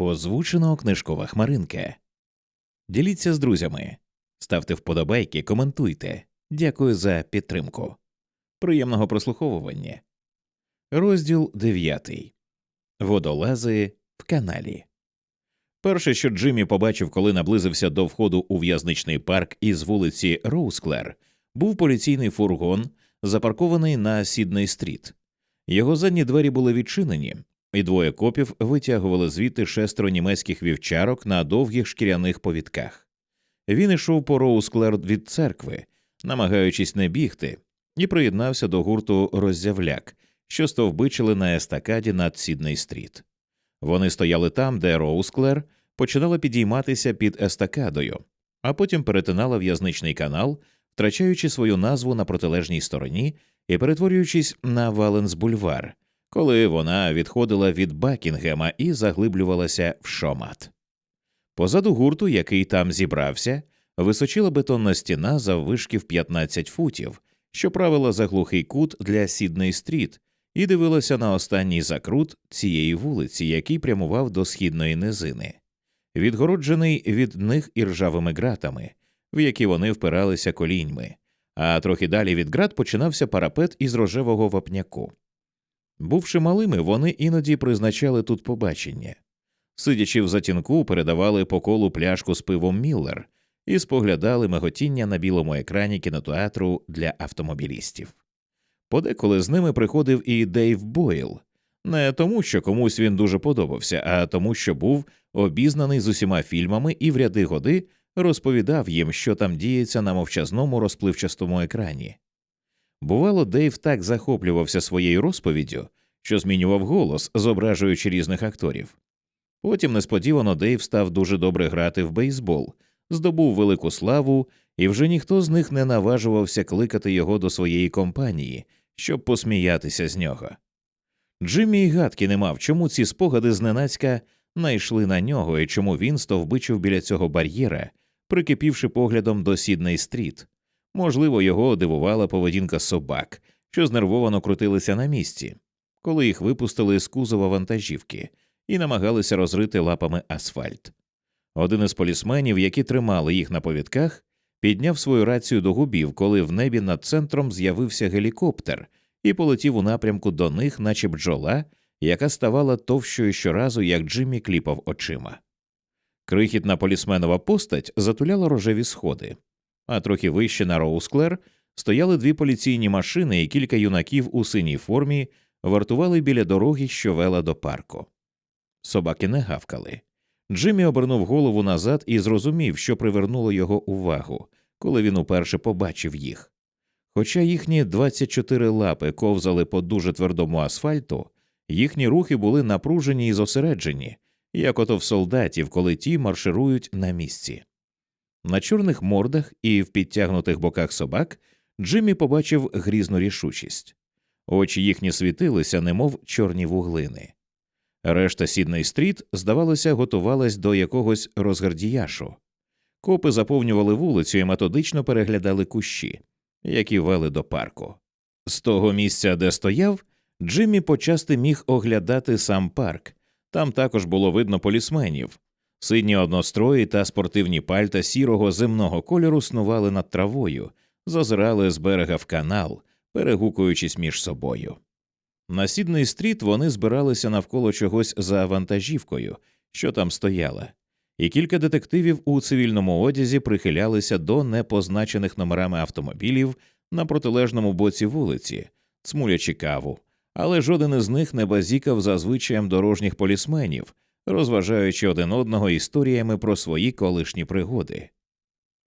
Озвучено книжкова хмаринка. Діліться з друзями, ставте вподобайки, коментуйте. Дякую за підтримку. Приємного прослуховування. Розділ 9. Водолази в каналі. Перше, що Джиммі побачив, коли наблизився до входу у в'язничний парк із вулиці Роузклер, був поліційний фургон, запаркований на Сідней стріт. Його задні двері були відчинені, і двоє копів витягували звідти шестеро німецьких вівчарок на довгих шкіряних повідках. Він ішов по Роузклер від церкви, намагаючись не бігти, і приєднався до гурту роззявляк, що стовбичили на естакаді над Сідней стріт. Вони стояли там, де Роузклер починала підійматися під естакадою, а потім перетинала в'язничний канал, втрачаючи свою назву на протилежній стороні і перетворюючись на Валенс бульвар, коли вона відходила від Бакінгема і заглиблювалася в шомат. Позаду гурту, який там зібрався, височила бетонна стіна заввишки в 15 футів, що правила за глухий кут для Сідней стріт, і дивилася на останній закрут цієї вулиці, який прямував до східної низини, відгороджений від них іржавими ґратами, в які вони впиралися коліньми, а трохи далі від ґрат починався парапет із рожевого вапняку. Бувши малими, вони іноді призначали тут побачення. Сидячи в затінку, передавали по колу пляшку з пивом Міллер і споглядали миготіння на білому екрані кінотеатру для автомобілістів. Подеколи з ними приходив і Дейв Бойл, не тому, що комусь він дуже подобався, а тому, що був обізнаний з усіма фільмами і в ряди годи розповідав їм, що там діється на мовчазному розпливчастому екрані. Бувало, Дейв так захоплювався своєю розповіддю, що змінював голос, зображуючи різних акторів. Потім несподівано Дейв став дуже добре грати в бейсбол, здобув велику славу, і вже ніхто з них не наважувався кликати його до своєї компанії, щоб посміятися з нього. Джиммі й гадки не мав, чому ці спогади зненацька найшли на нього і чому він стовбичив біля цього бар'єра, прикипівши поглядом до Сідней стріт. Можливо, його дивувала поведінка собак, що знервовано крутилися на місці, коли їх випустили з кузова вантажівки і намагалися розрити лапами асфальт. Один із полісменів, які тримали їх на повідках, підняв свою рацію до губів, коли в небі над центром з'явився гелікоптер і полетів у напрямку до них, наче бджола, яка ставала товщою щоразу, як Джиммі кліпав очима. Крихітна полісменова постать затуляла рожеві сходи, а трохи вище на Роусклер стояли дві поліційні машини, і кілька юнаків у синій формі вартували біля дороги, що вела до парку. Собаки не гавкали. Джиммі обернув голову назад і зрозумів, що привернуло його увагу, коли він уперше побачив їх. Хоча їхні 24 лапи ковзали по дуже твердому асфальту, їхні рухи були напружені і зосереджені, як ото в солдатів, коли ті марширують на місці. На чорних мордах і в підтягнутих боках собак Джиммі побачив грізну рішучість. Очі їхні світилися, немов чорні вуглини. Решта Сідней стріт, здавалося, готувалась до якогось розгардіяшу. Копи заповнювали вулицю і методично переглядали кущі, які вели до парку. З того місця, де стояв, Джиммі почасти міг оглядати сам парк. Там також було видно полісменів. Сидні однострої та спортивні пальта сірого земного кольору снували над травою, зазирали з берега в канал, перегукуючись між собою. На Сідний стріт вони збиралися навколо чогось за вантажівкою, що там стояла, і кілька детективів у цивільному одязі прихилялися до непозначених номерами автомобілів на протилежному боці вулиці, цмулячи каву, але жоден із них не базікав за звичаєм дорожніх полісменів, розважаючи один одного історіями про свої колишні пригоди.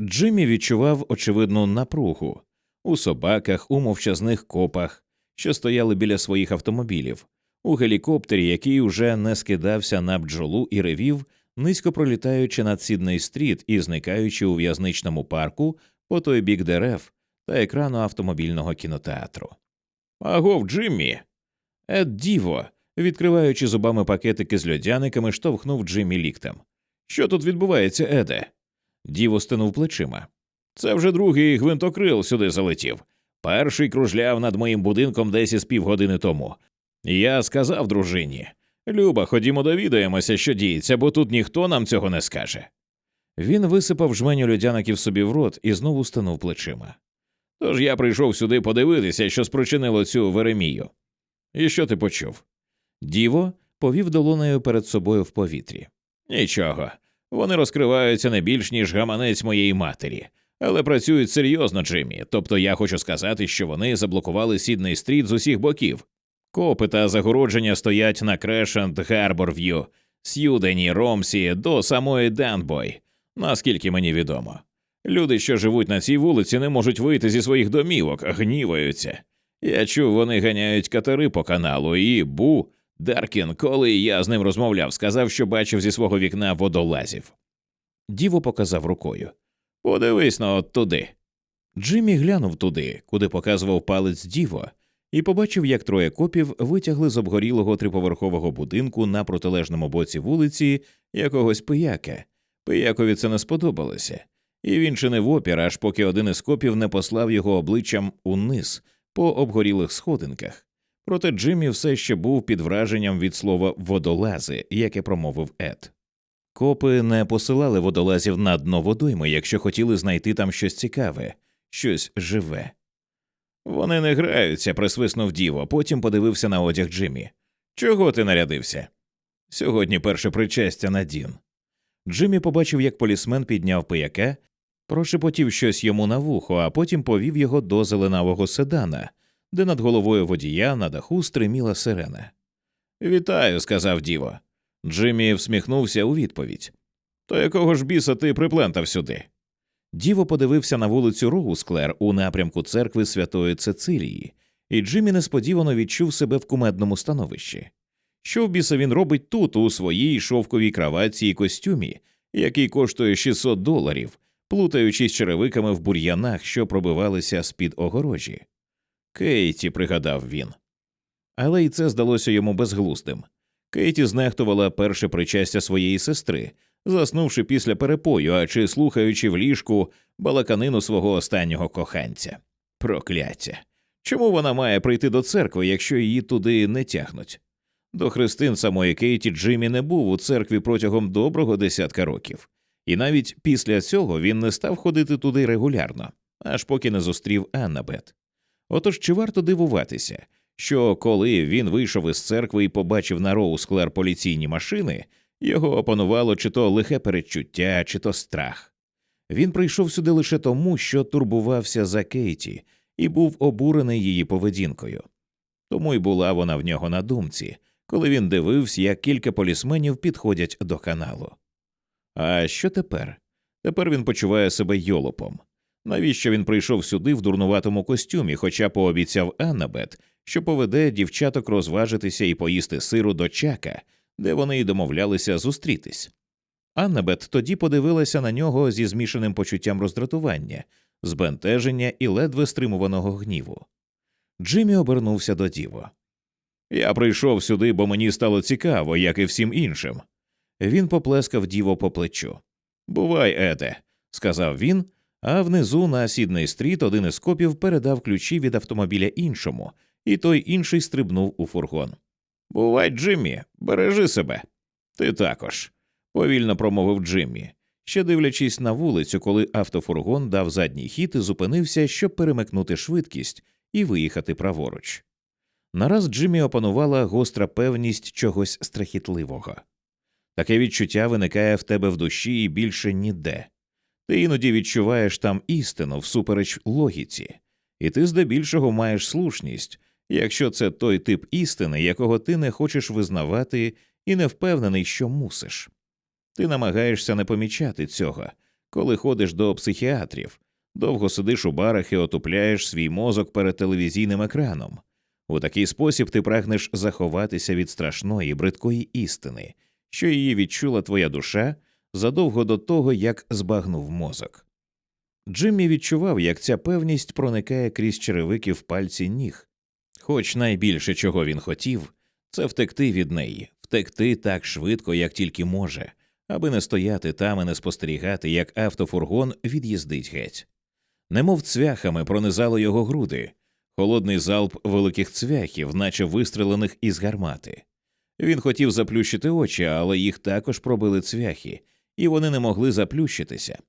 Джиммі відчував очевидну напругу у собаках, у мовчазних копах що стояли біля своїх автомобілів, у гелікоптері, який уже не скидався на бджолу і ревів, низько пролітаючи над Сідней стріт і зникаючи у в'язничному парку по той бік дерев та екрану автомобільного кінотеатру. Агов, Джиммі. Ед Діво, відкриваючи зубами пакетики з льодяниками, штовхнув Джиммі ліктем. Що тут відбувається, Еде? Діво стинув плечима. Це вже другий гвинтокрил сюди залетів. Перший кружляв над моїм будинком десь із півгодини тому. Я сказав дружині Люба, ходімо довідаємося, що діється, бо тут ніхто нам цього не скаже. Він висипав жменю людяників собі в рот і знову станув плечима. Тож я прийшов сюди подивитися, що спричинило цю Веремію. І що ти почув? Діво повів долонею перед собою в повітрі. Нічого. Вони розкриваються не більш, ніж гаманець моєї матері, але працюють серйозно, Джиммі. Тобто я хочу сказати, що вони заблокували Сідний стріт з усіх боків. Копи та загородження стоять на Крешент, Гарборв'ю, С'юдені, Ромсі до самої Данбой, наскільки мені відомо. Люди, що живуть на цій вулиці, не можуть вийти зі своїх домівок, гніваються. Я чув, вони ганяють катери по каналу, і Бу Даркін, коли я з ним розмовляв, сказав, що бачив зі свого вікна водолазів. Діво показав рукою. Подивись на от туди. Джиммі глянув туди, куди показував палець Діво, і побачив, як троє копів витягли з обгорілого триповерхового будинку на протилежному боці вулиці якогось пияка. Пиякові це не сподобалося, і він чинив опір, аж поки один із копів не послав його обличчям униз по обгорілих сходинках. Проте Джиммі все ще був під враженням від слова водолази, яке промовив Ед. Копи не посилали водолазів на дно водойми, якщо хотіли знайти там щось цікаве, щось живе. Вони не граються, присвиснув діво, потім подивився на одяг Джиммі. Чого ти нарядився? Сьогодні перше причастя на Дін. Джиммі побачив, як полісмен підняв пияка, прошепотів щось йому на вухо, а потім повів його до зеленавого седана, де над головою водія на даху стриміла сирена. Вітаю, сказав діво. Джиммі всміхнувся у відповідь. То якого ж біса ти приплентав сюди? Діво подивився на вулицю Роусклер у напрямку церкви Святої Цецилії, і Джиммі несподівано відчув себе в кумедному становищі. Що в біса він робить тут, у своїй шовковій краватці і костюмі, який коштує 600 доларів, плутаючись черевиками в бур'янах, що пробивалися з під огорожі. Кейті, пригадав він. Але й це здалося йому безглуздим. Кейті знехтувала перше причастя своєї сестри, заснувши після перепою, а чи слухаючи в ліжку балаканину свого останнього коханця. Прокляття. Чому вона має прийти до церкви, якщо її туди не тягнуть? До хрестин самої Кейті Джиммі не був у церкві протягом доброго десятка років, і навіть після цього він не став ходити туди регулярно, аж поки не зустрів Аннабет. Отож чи варто дивуватися, що коли він вийшов із церкви і побачив на Роусклер поліційні машини, його опанувало чи то лихе передчуття, чи то страх. Він прийшов сюди лише тому, що турбувався за Кейті і був обурений її поведінкою. Тому й була вона в нього на думці, коли він дивився, як кілька полісменів підходять до каналу. А що тепер? Тепер він почуває себе йолопом. Навіщо він прийшов сюди в дурнуватому костюмі, хоча пообіцяв Аннабет, що поведе дівчаток розважитися і поїсти сиру до чака, де вони й домовлялися зустрітись. Аннабет тоді подивилася на нього зі змішаним почуттям роздратування, збентеження і ледве стримуваного гніву. Джиммі обернувся до Діво. Я прийшов сюди, бо мені стало цікаво, як і всім іншим. Він поплескав діво по плечу. Бувай, Ете, сказав він, а внизу на Сідний стріт один із копів передав ключі від автомобіля іншому, і той інший стрибнув у фургон. Бувай, Джиммі, бережи себе. Ти також, повільно промовив Джиммі, ще дивлячись на вулицю, коли автофургон дав задній хід і зупинився, щоб перемикнути швидкість і виїхати праворуч. Нараз Джиммі опанувала гостра певність чогось страхітливого. Таке відчуття виникає в тебе в душі і більше ніде. Ти іноді відчуваєш там істину всупереч логіці, і ти здебільшого маєш слушність, якщо це той тип істини, якого ти не хочеш визнавати і не впевнений, що мусиш. Ти намагаєшся не помічати цього, коли ходиш до психіатрів, довго сидиш у барах і отупляєш свій мозок перед телевізійним екраном. У такий спосіб ти прагнеш заховатися від страшної бридкої істини, що її відчула твоя душа задовго до того, як збагнув мозок. Джиммі відчував, як ця певність проникає крізь черевики в пальці ніг, хоч найбільше чого він хотів, це втекти від неї, втекти так швидко, як тільки може, аби не стояти там і не спостерігати, як автофургон від'їздить геть. Немов цвяхами пронизало його груди, холодний залп великих цвяхів, наче вистрелених із гармати. Він хотів заплющити очі, але їх також пробили цвяхи, і вони не могли заплющитися.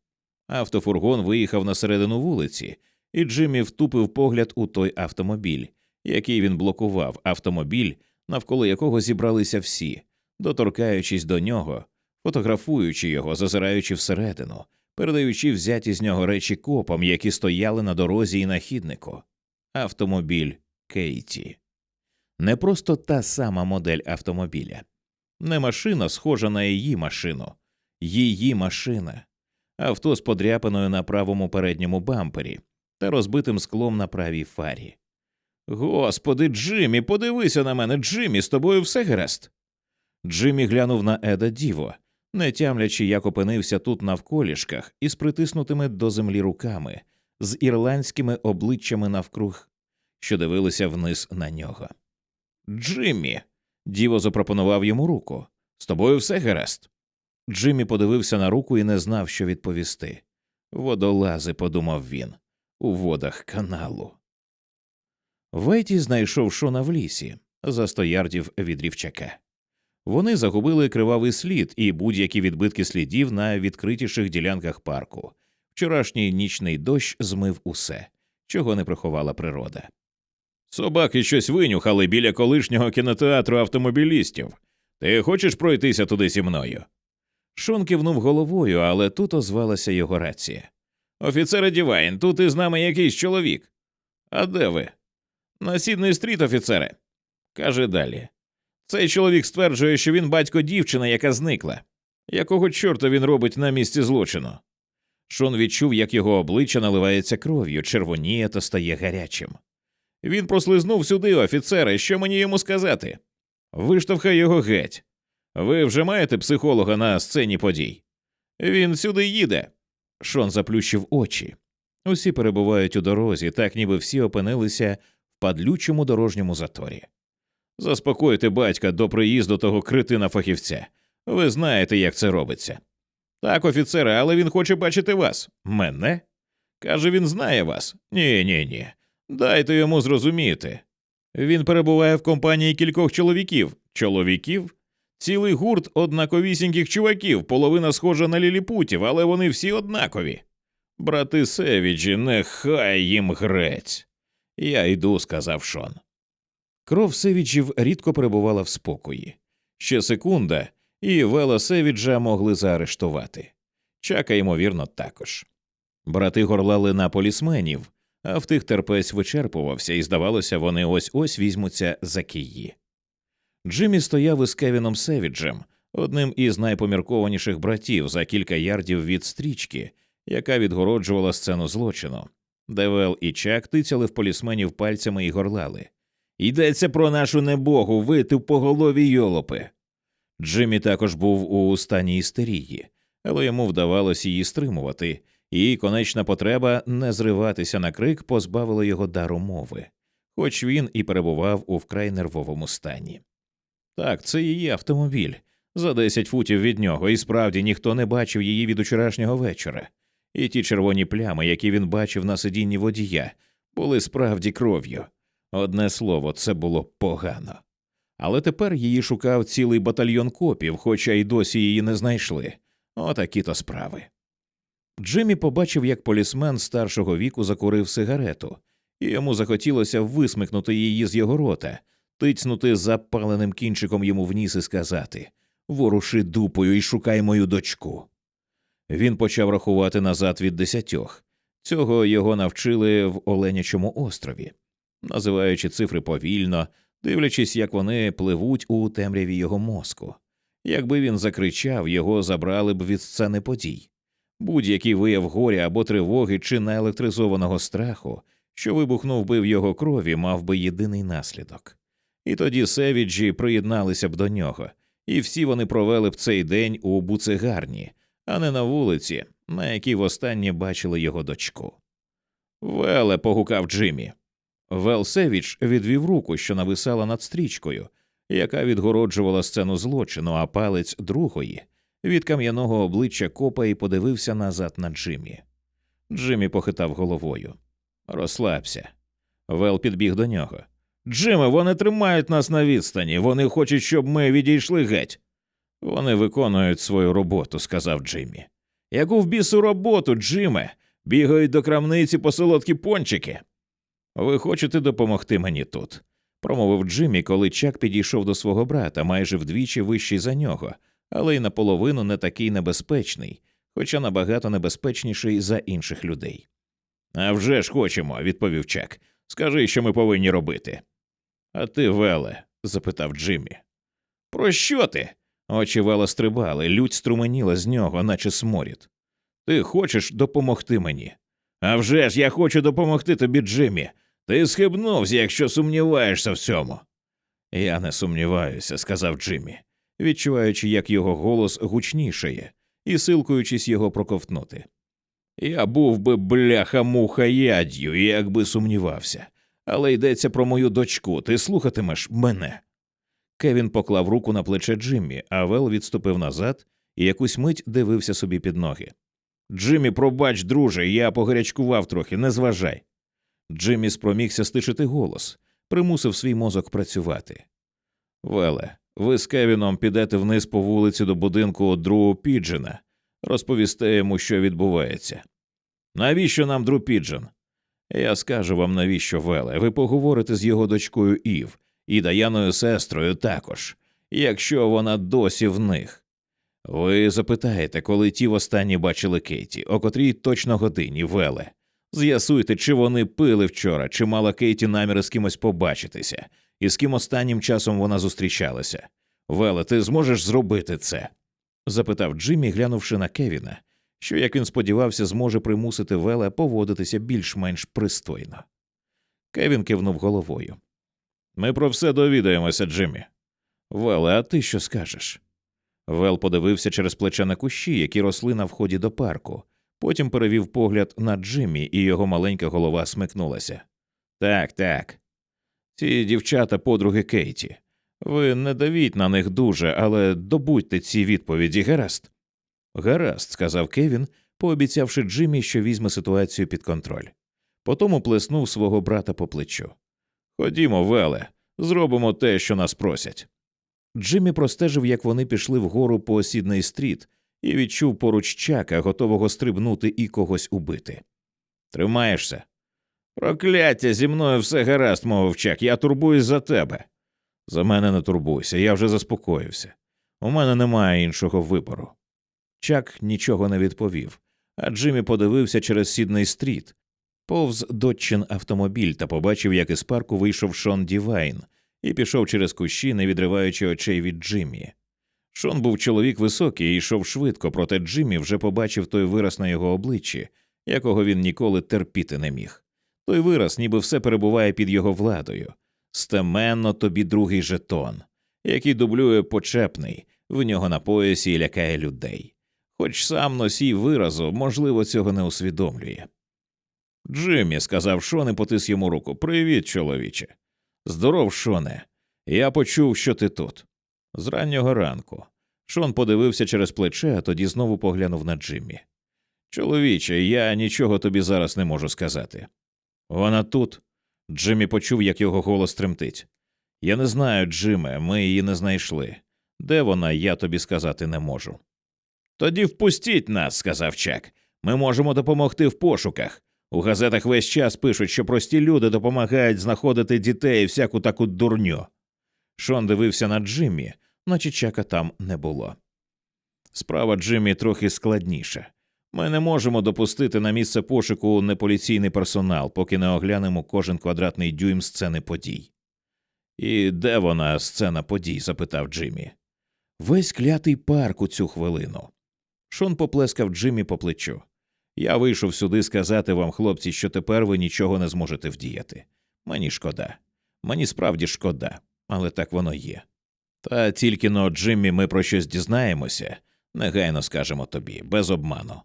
Автофургон виїхав на середину вулиці, і Джиммі втупив погляд у той автомобіль, який він блокував, автомобіль, навколо якого зібралися всі, доторкаючись до нього, фотографуючи його, зазираючи всередину, передаючи взяті з нього речі копам, які стояли на дорозі і на хіднику. Автомобіль Кейті. Не просто та сама модель автомобіля, не машина, схожа на її машину, її машина, авто з подряпиною на правому передньому бампері та розбитим склом на правій фарі. Господи, Джиммі, подивися на мене, Джиммі, з тобою все гаразд. Джиммі глянув на Еда Діво, не тямлячи, як опинився тут навколішках із притиснутими до землі руками, з ірландськими обличчями навкруг, що дивилися вниз на нього. Джиммі. Діво запропонував йому руку. З тобою все гаразд. Джиммі подивився на руку і не знав, що відповісти. Водолази, подумав він, у водах каналу. Веті знайшов Шона в лісі за сто ярдів від рівчака. Вони загубили кривавий слід і будь-які відбитки слідів на відкритіших ділянках парку. Вчорашній нічний дощ змив усе, чого не приховала природа. Собаки щось винюхали біля колишнього кінотеатру автомобілістів. Ти хочеш пройтися туди зі мною? Шон кивнув головою, але тут озвалася його рація. Офіцере Дівайн, тут із нами якийсь чоловік. А де ви? На Сідний стріт, офіцере. Каже далі. Цей чоловік стверджує, що він батько дівчини, яка зникла. Якого чорта він робить на місці злочину? Шон відчув, як його обличчя наливається кров'ю, червоніє та стає гарячим. Він прослизнув сюди, офіцере, що мені йому сказати? Виштовхай його геть. Ви вже маєте психолога на сцені подій? Він сюди їде. Шон заплющив очі. Усі перебувають у дорозі, так ніби всі опинилися в падлючому дорожньому заторі. Заспокойте батька до приїзду того критина фахівця. Ви знаєте, як це робиться. Так, офіцере, але він хоче бачити вас. Мене? Каже, він знає вас. Ні, ні, ні. Дайте йому зрозуміти. Він перебуває в компанії кількох чоловіків. Чоловіків? Цілий гурт однаковісіньких чуваків, половина схожа на ліліпутів, але вони всі однакові. Брати Севіджі, нехай їм грець. Я йду, сказав Шон. Кров Севіджів рідко перебувала в спокої. Ще секунда, і Вела Севіджа могли заарештувати. Чака, ймовірно, також. Брати горлали на полісменів, а в тих терпець вичерпувався, і, здавалося, вони ось ось візьмуться за киї. Джиммі стояв із Кевіном Севіджем, одним із найпоміркованіших братів за кілька ярдів від стрічки, яка відгороджувала сцену злочину. Девел і Чак тицяли в полісменів пальцями і горлали. Йдеться про нашу небогу, ви тупоголові йолопи. Джиммі також був у стані істерії, але йому вдавалося її стримувати, і конечна потреба не зриватися на крик позбавила його дару мови, хоч він і перебував у вкрай нервовому стані. Так, це її автомобіль. За десять футів від нього, і справді ніхто не бачив її від учорашнього вечора, і ті червоні плями, які він бачив на сидінні водія, були справді кров'ю. Одне слово, це було погано. Але тепер її шукав цілий батальйон копів, хоча й досі її не знайшли. Отакі то справи. Джиммі побачив, як полісмен старшого віку закурив сигарету, і йому захотілося висмикнути її з його рота, тицнути запаленим кінчиком йому в ніс і сказати Воруши дупою і шукай мою дочку. Він почав рахувати назад від десятьох. Цього його навчили в Оленячому острові, називаючи цифри повільно, дивлячись, як вони пливуть у темряві його мозку. Якби він закричав, його забрали б від сцени подій. Будь-який вияв горя або тривоги чи наелектризованого страху, що вибухнув би в його крові, мав би єдиний наслідок. І тоді Севіджі приєдналися б до нього, і всі вони провели б цей день у буцегарні, а не на вулиці, на якій востаннє бачили його дочку. Веле. погукав Джиммі. Вел Севіч відвів руку, що нависала над стрічкою, яка відгороджувала сцену злочину, а палець другої від кам'яного обличчя копа і подивився назад на Джиммі. Джиммі похитав головою. Розслабся. Вел підбіг до нього. Джиме, вони тримають нас на відстані, вони хочуть, щоб ми відійшли геть. Вони виконують свою роботу, сказав Джиммі. Яку в бісу роботу, Джиме? Бігають до крамниці по солодкі пончики. Ви хочете допомогти мені тут, промовив Джиммі, коли Чак підійшов до свого брата, майже вдвічі вищий за нього, але й наполовину не такий небезпечний, хоча набагато небезпечніший за інших людей. «А вже ж хочемо, відповів Чак. Скажи, що ми повинні робити. А ти, Веле? запитав Джиммі. Про що ти? Очі Вела стрибали, лють струменіла з нього, наче сморід. Ти хочеш допомогти мені? «А вже ж я хочу допомогти тобі, Джиммі. Ти схибнувся, якщо сумніваєшся в цьому. Я не сумніваюся, сказав Джиммі, відчуваючи, як його голос гучнішає, і силкуючись його проковтнути. Я був би бляха-муха яддю, якби сумнівався, але йдеться про мою дочку, ти слухатимеш мене. Кевін поклав руку на плече Джиммі, а Вел відступив назад і якусь мить дивився собі під ноги. Джиммі, пробач, друже, я погарячкував трохи, не зважай. Джиммі спромігся стишити голос, примусив свій мозок працювати. Веле, ви з Кевіном підете вниз по вулиці до будинку Дру Піджена, розповісте йому, що відбувається. Навіщо нам Дру Піджен? Я скажу вам, навіщо Веле. Ви поговорите з його дочкою Ів і Даяною сестрою також, якщо вона досі в них. Ви запитаєте, коли ті востаннє бачили Кейті, о котрій точно годині Веле. З'ясуйте, чи вони пили вчора, чи мала Кейті наміри з кимось побачитися, і з ким останнім часом вона зустрічалася. Веле, ти зможеш зробити це? Запитав Джиммі, глянувши на Кевіна, що, як він сподівався, зможе примусити Веле поводитися більш-менш пристойно. Кевін кивнув головою. Ми про все довідаємося, Джиммі. Веле, а ти що скажеш? Вел подивився через плече на кущі, які росли на вході до парку, потім перевів погляд на Джиммі, і його маленька голова смикнулася. Так, так. Ці дівчата подруги Кейті. Ви не давіть на них дуже, але добудьте ці відповіді, гаразд. Гаразд, сказав Кевін, пообіцявши Джиммі, що візьме ситуацію під контроль. Потому плеснув свого брата по плечу. Ходімо, Веле, зробимо те, що нас просять. Джиммі простежив, як вони пішли вгору по Сідней стріт, і відчув поруч чака, готового стрибнути і когось убити. Тримаєшся? Прокляття, зі мною все гаразд, мовив чак, я турбуюсь за тебе. За мене не турбуйся, я вже заспокоївся. У мене немає іншого вибору. Чак нічого не відповів, а Джиммі подивився через Сідней стріт, повз доччин автомобіль та побачив, як із парку вийшов Шон Дівайн і пішов через кущі, не відриваючи очей від Джиммі. Шон був чоловік високий і йшов швидко, проте Джиммі вже побачив той вираз на його обличчі, якого він ніколи терпіти не міг. Той вираз, ніби все перебуває під його владою. Стеменно тобі другий жетон, який дублює почепний, в нього на поясі і лякає людей. Хоч сам носій виразу, можливо, цього не усвідомлює. Джиммі, сказав Шон і потис йому руку. Привіт, чоловіче. Здоров, Шоне. Я почув, що ти тут. З раннього ранку. Шон подивився через плече, а тоді знову поглянув на Джиммі. Чоловіче, я нічого тобі зараз не можу сказати. Вона тут. Джиммі почув, як його голос тремтить. Я не знаю, Джиме, ми її не знайшли. Де вона, я тобі сказати не можу. Тоді впустіть нас, сказав Чак. Ми можемо допомогти в пошуках. У газетах весь час пишуть, що прості люди допомагають знаходити дітей і всяку таку дурню. Шон дивився на Джиммі, наче чака там не було. Справа Джиммі трохи складніша. Ми не можемо допустити на місце пошуку неполіційний персонал, поки не оглянемо кожен квадратний дюйм сцени подій. І де вона, сцена подій? запитав Джиммі. Весь клятий парк у цю хвилину. Шон поплескав Джиммі по плечу. Я вийшов сюди сказати вам, хлопці, що тепер ви нічого не зможете вдіяти. Мені шкода. Мені справді шкода, але так воно є. Та тільки но, Джиммі, ми про щось дізнаємося, негайно скажемо тобі, без обману.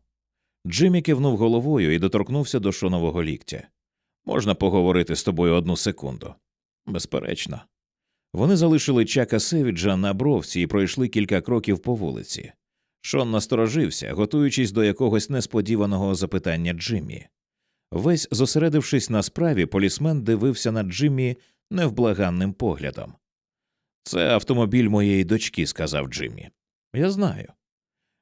Джиммі кивнув головою і доторкнувся до шонового ліктя. Можна поговорити з тобою одну секунду? Безперечно. Вони залишили чака Севіджа на бровці і пройшли кілька кроків по вулиці. Шон насторожився, готуючись до якогось несподіваного запитання Джиммі. Весь зосередившись на справі, полісмен дивився на Джиммі невблаганним поглядом. Це автомобіль моєї дочки, сказав Джиммі. Я знаю.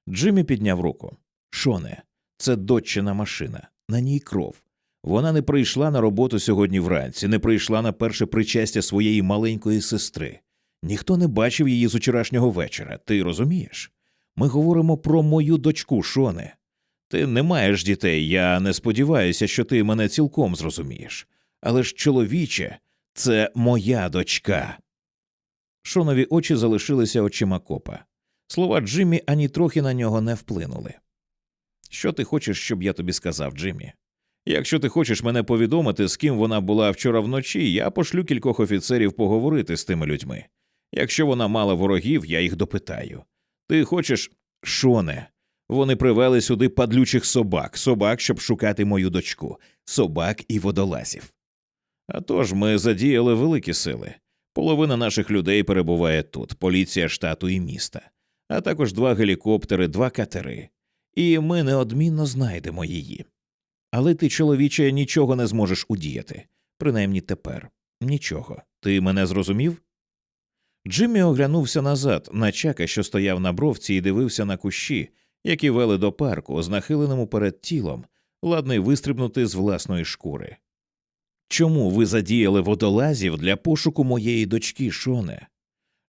Джиммі підняв руку. Шоне, це доччина машина, на ній кров. Вона не прийшла на роботу сьогодні вранці, не прийшла на перше причастя своєї маленької сестри. Ніхто не бачив її з учорашнього вечора, ти розумієш? Ми говоримо про мою дочку, Шоне. Ти не маєш дітей, я не сподіваюся, що ти мене цілком зрозумієш. Але ж, чоловіче, це моя дочка. Шонові очі залишилися очима копа. Слова Джиммі ані трохи на нього не вплинули. Що ти хочеш, щоб я тобі сказав, Джиммі? Якщо ти хочеш мене повідомити, з ким вона була вчора вночі, я пошлю кількох офіцерів поговорити з тими людьми. Якщо вона мала ворогів, я їх допитаю. Ти хочеш, Шоне, вони привели сюди падлючих собак, собак, щоб шукати мою дочку, собак і водолазів. А тож ми задіяли великі сили. Половина наших людей перебуває тут, поліція штату і міста, а також два гелікоптери, два катери. І ми неодмінно знайдемо її. Але ти, чоловіче, нічого не зможеш удіяти, принаймні тепер. Нічого. Ти мене зрозумів? Джиммі оглянувся назад на чака, що стояв на бровці, і дивився на кущі, які вели до парку, з нахиленим уперед тілом, ладний вистрибнути з власної шкури. Чому ви задіяли водолазів для пошуку моєї дочки, Шоне?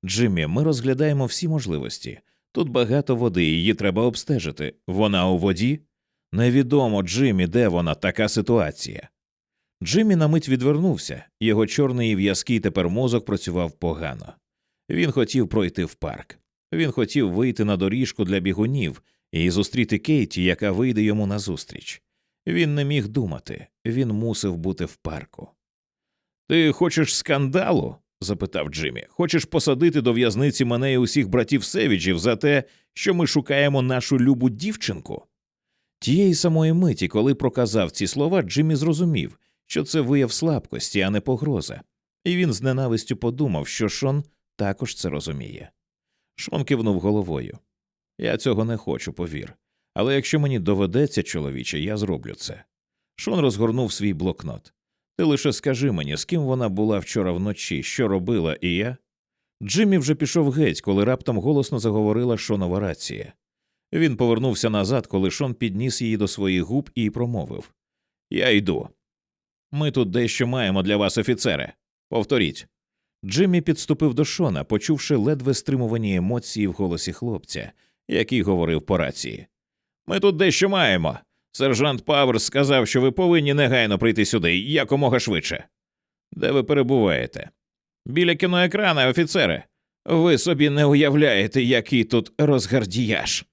Джиммі, ми розглядаємо всі можливості. Тут багато води, її треба обстежити. Вона у воді? Невідомо, Джиммі, де вона, така ситуація. Джиммі на мить відвернувся, його чорний в'язкий тепер мозок працював погано. Він хотів пройти в парк. Він хотів вийти на доріжку для бігунів і зустріти Кейті, яка вийде йому назустріч. Він не міг думати, він мусив бути в парку. Ти хочеш скандалу? Запитав Джиммі. Хочеш посадити до в'язниці мене і усіх братів Севіджів за те, що ми шукаємо нашу любу дівчинку? Тієї самої миті, коли проказав ці слова, Джиммі зрозумів, що це вияв слабкості, а не погроза, і він з ненавистю подумав, що Шон також це розуміє. Шон кивнув головою. Я цього не хочу, повір. Але якщо мені доведеться, чоловіче, я зроблю це. Шон розгорнув свій блокнот. Ти лише скажи мені, з ким вона була вчора вночі, що робила, і я. Джиммі вже пішов геть, коли раптом голосно заговорила Шонова рація. Він повернувся назад, коли Шон підніс її до своїх губ і промовив Я йду. Ми тут дещо маємо для вас, офіцере. Повторіть. Джиммі підступив до Шона, почувши ледве стримувані емоції в голосі хлопця, який говорив по рації. Ми тут дещо маємо. Сержант Паверс сказав, що ви повинні негайно прийти сюди якомога швидше. Де ви перебуваєте? Біля кіноекрана, офіцере. Ви собі не уявляєте, який тут розгардіяж.